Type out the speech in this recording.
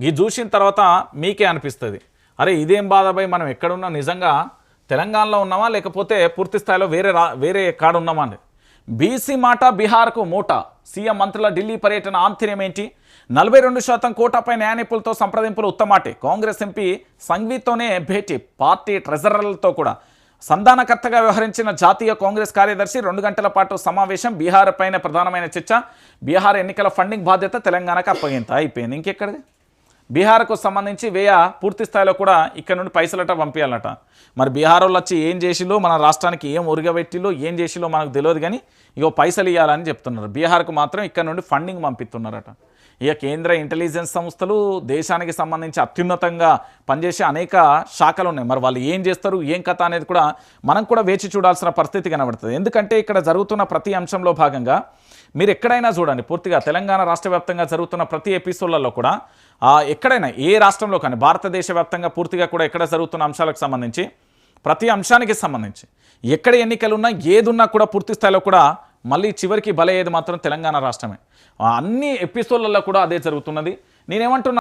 ఇది చూసిన తర్వాత మీకే అనిపిస్తుంది. అరే ఇదేం బాధపై మనం ఎక్కడున్నా నిజంగా తెలంగాణలో ఉన్నామా? లేకపోతే పూర్తి స్థాయిలో వేరే రా వేరే కాడ ఉన్నామా అండి బీసీ మాట బీహార్కు మూట? సీఎం మంత్రుల ఢిల్లీ పర్యటన ఆంతర్యం ఏంటి? నలభై రెండు శాతం కోటాపై న్యాయనిపులతో సంప్రదింపులు ఉత్తమాటే. కాంగ్రెస్ ఎంపీ సంఘీతోనే భేటీ పార్టీ ట్రెజరర్లతో కూడా. సంధానకర్తగా వ్యవహరించిన జాతీయ కాంగ్రెస్ కార్యదర్శి రెండు గంటల పాటు సమావేశం బీహార్ పైన ప్రధానమైన చర్చ. బీహార్ ఎన్నికల ఫండింగ్ బాధ్యత తెలంగాణకు అప్పగింత. అయిపోయింది. ఇంకెక్కడిది? బీహార్కు సంబంధించి వ్యయ పూర్తి స్థాయిలో కూడా ఇక్కడ నుండి పైసలట పంపించాలట మరి బీహార్ వాళ్ళు వచ్చి ఏం చేసిలో మన రాష్ట్రానికి ఏం ఉరగబెట్టిలో ఏం చేసిలో మనకు తెలియదు కానీ ఇగో పైసలు ఇవ్వాలని చెప్తున్నారు. బీహార్కు మాత్రం ఇక్కడ నుండి ఫండింగ్ పంపిస్తున్నారట. ఇక కేంద్ర ఇంటెలిజెన్స్ సంస్థలు దేశానికి సంబంధించి అత్యున్నతంగా పనిచేసే అనేక శాఖలు ఉన్నాయి. మరి వాళ్ళు ఏం చేస్తారు? ఏం కథ అనేది కూడా మనం కూడా వేచి చూడాల్సిన పరిస్థితి కనబడుతుంది. ఎందుకంటే ఇక్కడ జరుగుతున్న ప్రతి అంశంలో భాగంగా మీరు ఎక్కడైనా చూడండి. పూర్తిగా తెలంగాణ రాష్ట్ర వ్యాప్తంగా జరుగుతున్న ప్రతి ఎపిసోడ్లలో కూడా ఎక్కడైనా ఏ రాష్ట్రంలో కానీ భారతదేశ వ్యాప్తంగా పూర్తిగా కూడా ఎక్కడ జరుగుతున్న అంశాలకు సంబంధించి ప్రతి అంశానికి సంబంధించి ఎక్కడ ఎన్నికలు ఉన్నా ఏదున్నా కూడా పూర్తి స్థాయిలో కూడా మళ్ళీ చివరికి బలయ్యేది మాత్రం తెలంగాణ రాష్ట్రమే. అన్ని ఎపిసోడ్లలో కూడా అదే జరుగుతున్నది. నేనేమంటున్నా